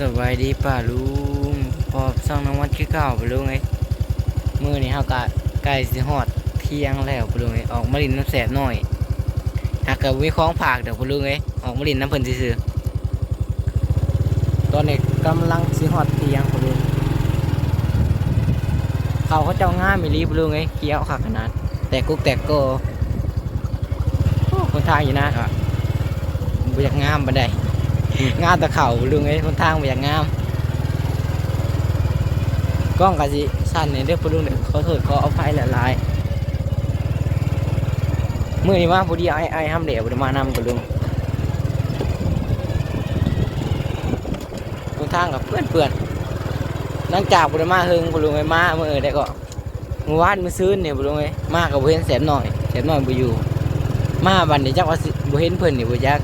สบายดีป่าลุงพอสร้างน้ำวัดคือเก่าไปลุงไงมือนี้เฮากะใกล้สิฮอดเที่ยงแล้วไปลุงไงออกมาลินน้ำแสบหน่อยหากกับวิคล้องผากเดี๋ยวไปลุงไงออกมาลินน้ำเพิ่นซื่อๆตอนนี้กำลังสิฮอดเที่ยงไปลุงเขาเขาเจ้าง่ามไม่รีบลุงไงเกี้ยวขาขนาด แต่กุ๊กแต่โกโอ้คนทางอยู่นะครับบ่อยากงามบันได งามตะเข่าลุงไอ้คนทางไปอย่างงามกล้องกะสิสั้นเนี่ยเด้อพลุงเนี่ยเขาโทษเขาเอาไฟละลายมื่อนี้มาพอดีไอ้ไอ้ห้ามเหลวบ่ได้มานำกับลุงคนทางกับเพื่อนเพื่อนหลังจากบุได้มาเฮงพลุงไอ้มาเมื่อได้ก็เมื่อวานมือซื้อเนี่ยพลุงไอ้มากับบ่เห็นแสนหน่อยแสนหน่อยบ่อยู่ มาบัดนี้จักว่าสิบ่เห็นเพิ่อนเนี่บ่จัก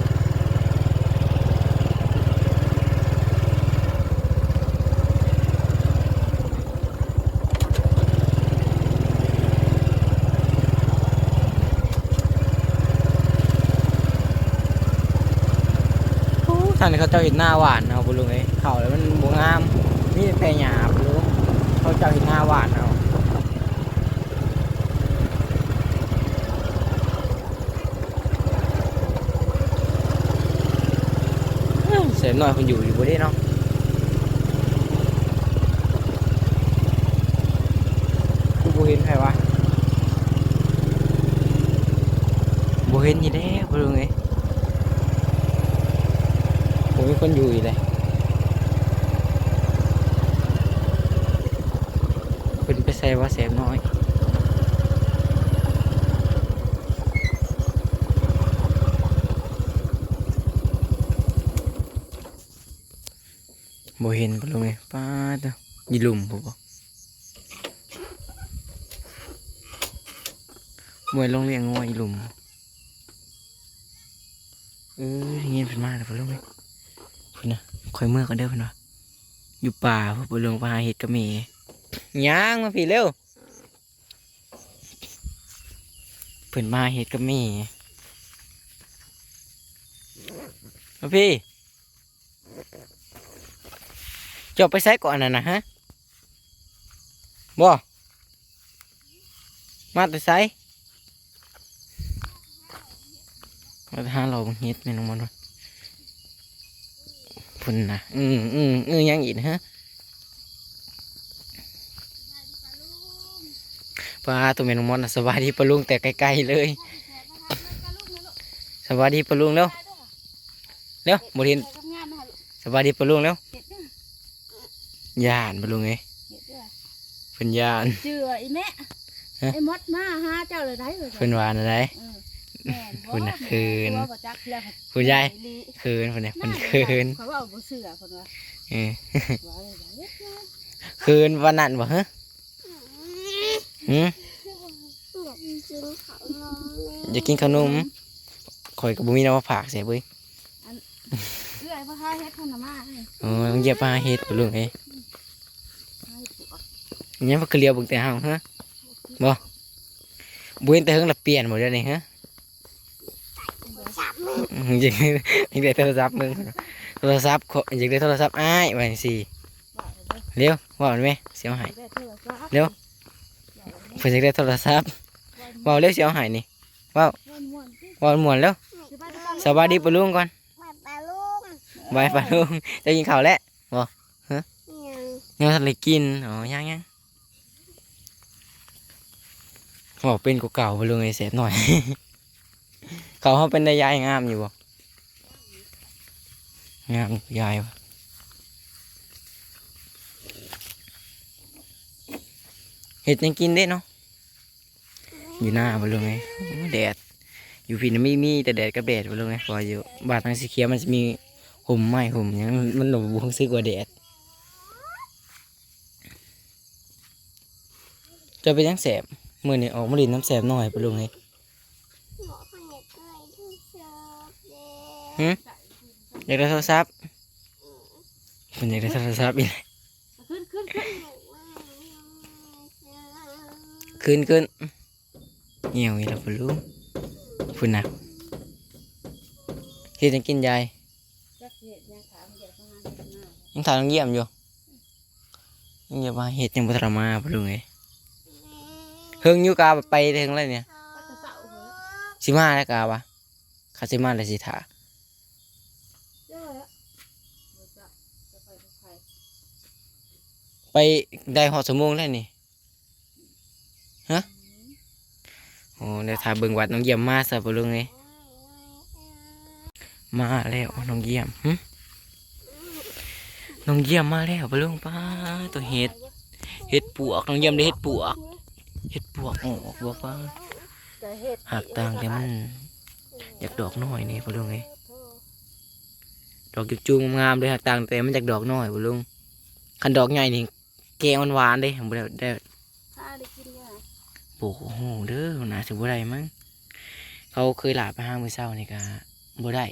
โอ้ท่านเขาเจ้าเห็นหน้าหวานเอาบุลุงไอ้เขาแล้วมันบวงามมีแต่หยาบลุงเขาเจ้าเห็นหน้าหวานเอาเอ้าเสียหน่อยคนอยู่อยู่บ่ได้เนาะกูบเห็นใครวะบเห็นยี่แด้บุลุงไอ้ผ มมีคนอยู่อีกเลยเป็นไปใส่ว่าแสบน้อยบ่เห็นปะลุงไงป้าดเด้อยีหลุมผมบอกมวยลงเรียงงวยอีหลุมเออเงี้ยเป็นมากเลยปะลุงไง พุ่นนะคอยเมื่อกันเด้อพุ่นวะอยู่ป่าพอลงไปหาเห็ดกระเมย่างมาพี่เร็วเพิ่นมาเห็ดกระเมมาพี่จบไปใส่ก่อนน่ะนะฮะบ่มาแต่ใส่มาหาเราเห็ดแม่นองมันวะ พุ่นนะอืมอืมอืมยังอีกนะฮะปลาตัวเมนองมอนนะสวัสดีปลาลุงแต่ไกลๆเลยสวัสดีปลาลุงเร็วเร็วบรินสวัสดีปลาลุงเร็วย่านปลาลุงไงเพิ่นย่านเจืออีแม่ฮะไอ้มดมาหาเจ้าเลยได้เลยเพิ่นวานอะไรแม่นบ่ คุณน่ะคืนตัวบ่จักแล้วคุณยายลีคืนเพิ่นเนี่ยเพิ่นน่าคืนเขาว่าบ่เสือเพิ่นว่าเออว่าเลยว่าเฮ็ดนะคืนวันนั้นบ่ฮะหืมอยากกินขนมข่อยกับบุมีน้ำมาผากเสียเว้ยเอื้อยบ่หาเฮ็ดเพิ่นน่ะมาให้โอ้ยมึงเหยียบปลาเฮ็ดปลุงไอ้ให้ปวกยังพักเลียวเบึงแต่เฮาฮะบ่บุญแต่เฮิงละเปลี่ยนหมดแล้วนี่ฮะ อืมยังยังได้โทรศัพท์มึงโทรศัพท์ขอยังได้โทรศัพท์อ้ายว่าจังซี่ว่าเลยเร็วว่ามันไหมเสียวหายเร็วเพิ่นยังได้โทรศัพท์ว้าเร็วเสียวหายนี่ม่วนๆสิเว้าม่วนแล้วสบานบ้านสวัสดีปลุงก่อนปลาลูกบายปลุงจะกินข้าวแล้วยังยังทันเลกินอ๋อยังยังบอกเป็นกูเก่าปลุงไอ้เสร็จหน่อย เขาเขาเป็นได้ยายงามอยู่บ่งามยายวะเห็ดยังกินได้เนาะอยู่หน้าปลุงไงแดดอยู่พี่นะไม่มีแต่แดดกับแดดปลุงไงพออยู่บาดทางสีเขียวมันจะมีห่มไม้ห่มยังมันหลบบุ้งซื้อกว่าแดดจะไปยังแสบมือนี่ออกมาลินน้ำแสบหน่อยไปลุงเล ด็หึอยากได้โทรศัพท์คุณอยากได้โทรศัพท์อีกขึ้นขึ้นขึ้นขึ้นขึ้นเหี่ยวอีกแล้วปลุงคุณนะที่จะกินยายจักเฮ็ดยาถามยังเยี่ยมอยู่ยังเยี่ยมมาเฮ็ดยังบ่ทันได้มาบ่รู้ไงเฮิงยูกาไปถึงแล้วเนี่ยสิมาแล้วกาวะคาสิมาแล้วสิถา เยอะแล้วจะจะไปกับใคร ไปได้ฮอดชั่วโมงแล้วนี่ฮะโอ้เดี๋ยวถ่าเบิ่งวัดน้องเยี่ยมมาซะบ่รู้ไงมาแล้วน้องเยี่ยมหึน้องเยี่ยมมาแล้วบ่รู้ป้าตัวเฮ็ดเฮ็ดปวกน้องเยี่ยมได้เฮ็ดปวกเฮ็ดปวกออกบ่ป้าหักต่างแต่มันอยากดอกน้อยนี่บ่รู้ไงดอกจุ่มๆงามๆเลยหักต่างแต่มันจากดอกน้อยบ่ลุงคันดอกใหญ่นี่ แกงมันหวานเด้บ่ได้ได้ถ้าได้กินเนี่ยปลูกโอ้โหเด้อน่าสิบ่ได้มั้งเขาเคยหลาไปหามื้อเช้านี่ก็บ่ได้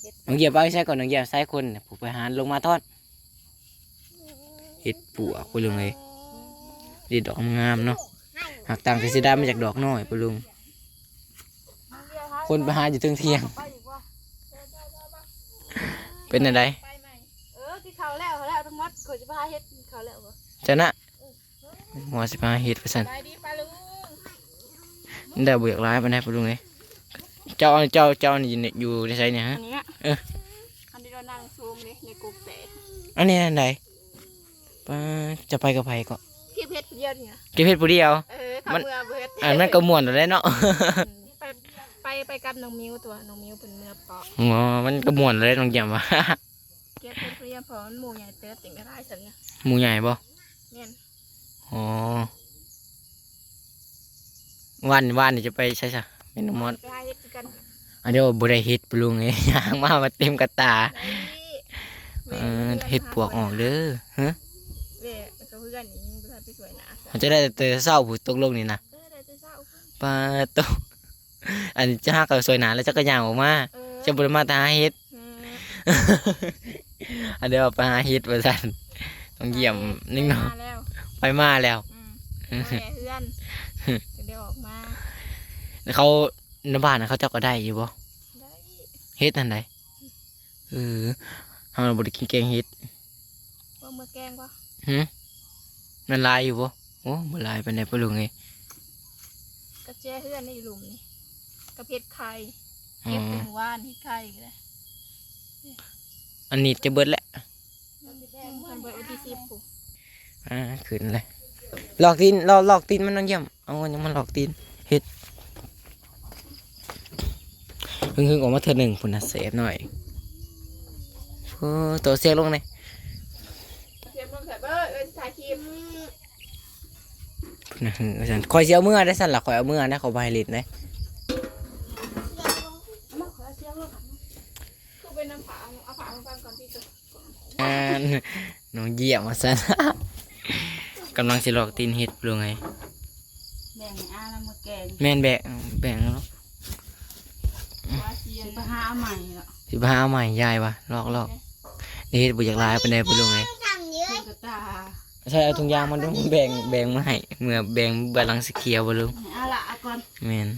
เฮ็ดน้องเหยียบเอาใช้ก่อนน้องเหยียบใช้คนน่ะผูกไปหาลงมาทอดเฮ็ดปลวกบ่ลุงเอ้ยดีดอกงามๆเนาะหักต่างแต่สิได้มาจากดอกน้อยบ่ลุงคนไปหาอยู่ถึงเที่ยงไปอีกว่าเป็นจังไดไปไหมเออที่เขาแล้วเขาแล้วทั้งหมดเขาจะพาเฮ็ดเขาแล้วบ่ จะนะหัวสิพาเฮ็ดไปซั่นไปดีไปลุงได้บ่อยากร้ายปานใดบ่ลุงเอ้ยเจ้าเจ้าเจ้านี่อยู่ในอยู่ในไสเนี่ยฮะอันเนี้ยเอออันนี้เรานั่งซูมนี่ในกลุ่มแต่อันนี้อันใดป้าจะไปกับไผก็เก็บเฮ็ดเดียวนี่นะเก็บเฮ็ดผู้เดียวเออเขามันเมื่อเบิดอันนั้นก็ม่วนแล้วแหละเนาะไปไปไปกับน้องมิวตัวน้องมิวเป็นเมื่อปอกอ๋อมันก็ม่วนแล้วน้องเหยียบว่าเก็บเป็นเพื่อนเพราะมันหมู่ใหญ่เติร์ดติ่งก็ได้สันเนี่ยหมู่ใหญ่บ่ แม่นอ๋อวันวันนี่จะไปใช่ซะเป็นน้องมอดไปหาเฮ็ดกันอันเดียวบ่ได้เฮ็ดปลุงเอ้ยย่างมามาเต็มกระตาได้เออเฮ็ดปวกออกเด้อฮะเว้ยแล้วก็เพื่อนนี่เพื่อนไปสวยหนามันจะได้แต่เศร้าผู้ตกลงนี่นะเออได้จะเศร้าปาโตอันนี้จะหากับสวยหนาแล้วจะก็ย่างออกมาเออจะบ่ได้มาแต่หาเฮ็ดอืมอันเดียวไปหาเฮ็ดว่าซั่น ต้องเยี่ยมนิ่งเนาะมาแล้วไปมาแล้วอืมแม่เพื่อนจะได้ออกมาเขาในบ้านน่ะเขาเจ้าก็ได้อยู่บ่ได้เฮ็ดอันใดเออเฮาบ่ได้กินแกงเฮ็ดว่ามือแกงวะหึมันลายอยู่บ่โอ้บ่ลายปานใดปะลุงเอ้ยกระเจี๊ยเพื่อนในหลุมนี่กระเพชรไข่อ๋เก็บอเป็นว่านที่ไข่ก็ได้อันนี้จะเบิดแล้ว มันเบิดวันที่สิบปุ๊อ่าขึ้นเลยหลอกตีนหลอกหลอกตีนมันน้องเยี่ยมเอาอันนี้มันหลอกตีนเฮ็ดเพิ่งๆออกมาเธอหนึ่งพุ่นนะเสฟหน่อยโอ้ตัวเสียลงเลยเก็บลงใส่เบิดเอ้ยถ่ายคลิปพุ่นน่ะอาจารย์คอยเสียเมื่อได้สั่นหล่ะคอยเอาเมื่อได้เขาใบลิดเลย เอามาขอเสียงลงคือ เป็นน้ำผาเอาผามาฟังก่อนที่จะอ่าน้องเยี่ยมมาสั่นกำลังสิหลอกตีนเฮ็ดปลุงไงแบ่งให้อาแล้วมาแกงแม่นแบกแบ่งแล้วว่าเสียงไปหาใหม่ละสิพาเอาใหม่ยายวะลอกลอกนี่เฮ็ดบ่อยากลายปานใดปลุงไงทำเยอะคุณกระตาใช่เอาถุงยางมันต้องแบ่งแบ่งมาให้เมื่อแบ่งบาลังสีเขียวบ่ลุงให้อาละเอาก่อนแม่น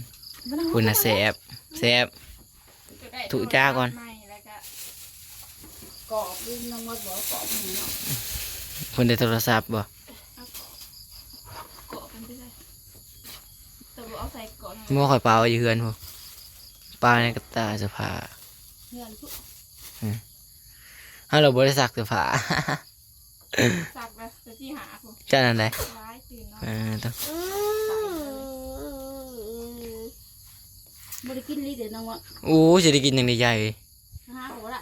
คุณน่ะแซ่บแซ่บถูจ้าก่อน ไม่แล้ว ก็กรอบวิ่งน้องมดบอกว่ากรอบหมูเนาะคุณได้โทรศัพท์บ่กรอบเป็นไปได้แต่ว่าเอาใส่ก่อนบ่ค่อยเปล่าอยู่เฮือนพุ่นปลาในกระตาเสื้อผ้าเงื่อนทุกเฮาเราบ่ได้ซักเสื้อผ้า สักเลยจะที่หาคุณจ้านั่นได้ร้ายตื่นเนาะเออต้องบริกินลีเดี๋ยวน้องวะโอ้สิได้กินอย่างใหญ่ๆ หาหัวได้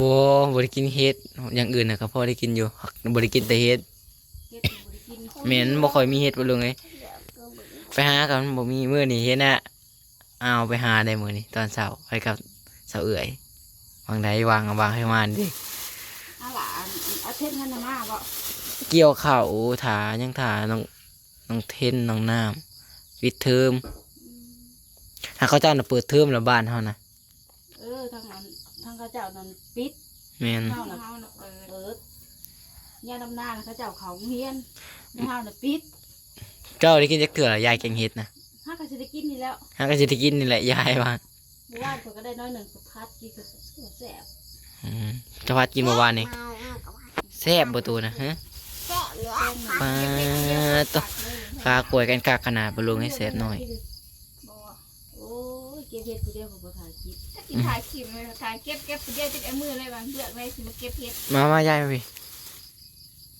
บ่บ่ได้กินเฮ็ดอย่างอื่นน่ะก็พอได้กินอยู่หักบ่ได้กินแต่เฮ็ดเก็บบริกินแม่นบ่ค่อยมีเฮ็ดบ่ลุงเอ้ยไปหากันบ่มีมื้อนี้เฮ็ดน่ะเอาไปหาได้มื้อนี้ตอนเช้าไปกับสาวเอื้อยวางใดวางเอาวางให้มันดิอาหลานเอาเท่นขันมาบ่เกี่ยวข้าวถายังถาน้องน้องเทนน้องน้ำปิดเทอมถ้าเขาเจ้าน่ะเปิดเทอมแล้วบ้านเฮานะ เออทางนั้นทางข้าเจ้านั้นปิดแม่นเฮาน่ะเปิดเปิดย่าดำหน้าข้าเจ้าเขาเฮียนเฮาน่ะปิดเจ้าได้กินจักเถื่อละยายแกงเฮ็ดนะห้าก็จะได้กินนี่แล้วฮาก็สิได้กินนี่แหละยายว่าเมื่อวานผมก็ได้น้อยหนึ่งกับพัดกินกับแสบอืมจะพัดกินเมื่อวานนี่เมาเอากับแซ่บบ่ตัวนะฮะแซ่บเหลือปลาตัวขากล้วยกันกากขนาดบ่ลุงให้แซ่บหน่อยโอ้ยเก็บเห็ดกูเดียวผมบ่ถ่า ยคลิปถ้ากินถ่ายคลิปเลยถ่ายเก็บเก็บเดี๋ยวติดไอ้มือเลยบางเลือกเลยสิมาเก็บเห็ดมามายายมาพี่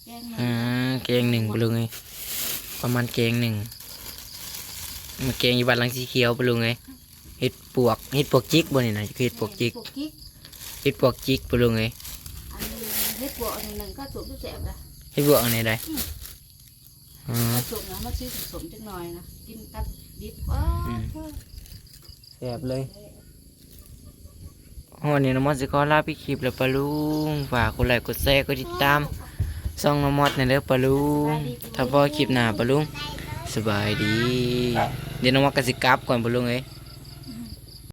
แกงหน่ออ่ยาเกงหนึ่งบ่ลุงเอ้ยประมาณเกงหนึ่งมาเกงอยู่บ้านหลังสีเขียวบ่ลุงเอ้ยเฮ็ดปวกเฮ็ดปวกจิกบ่นี่นะคือเฮ็ดปวกจิกพวกกิ๊กเฮ็ดปวกจิกบ่ลุงเอ้ยอันนี้เฮ็ดปวกอันหนึ่งก็สุกทุกแสบนะเฮ็ดปวกอันไหนได้อืมก็สุกนะมาซื้อสมจังหน่อยนะกินกับดิบว้าอืมแซ่บเลย วันนี้น้องมอสจะขอลาพี่คลิปแล้วปะลุงฝากกดไลค์กดแชร์กดติดตามซ่องน้องมอสในเด้อปะลุงถ้าพอคลิปหน้าปะลุงสบายดี เดี๋ยวน้องมอสก็สิกลับก่อนปะลุงเอ้ย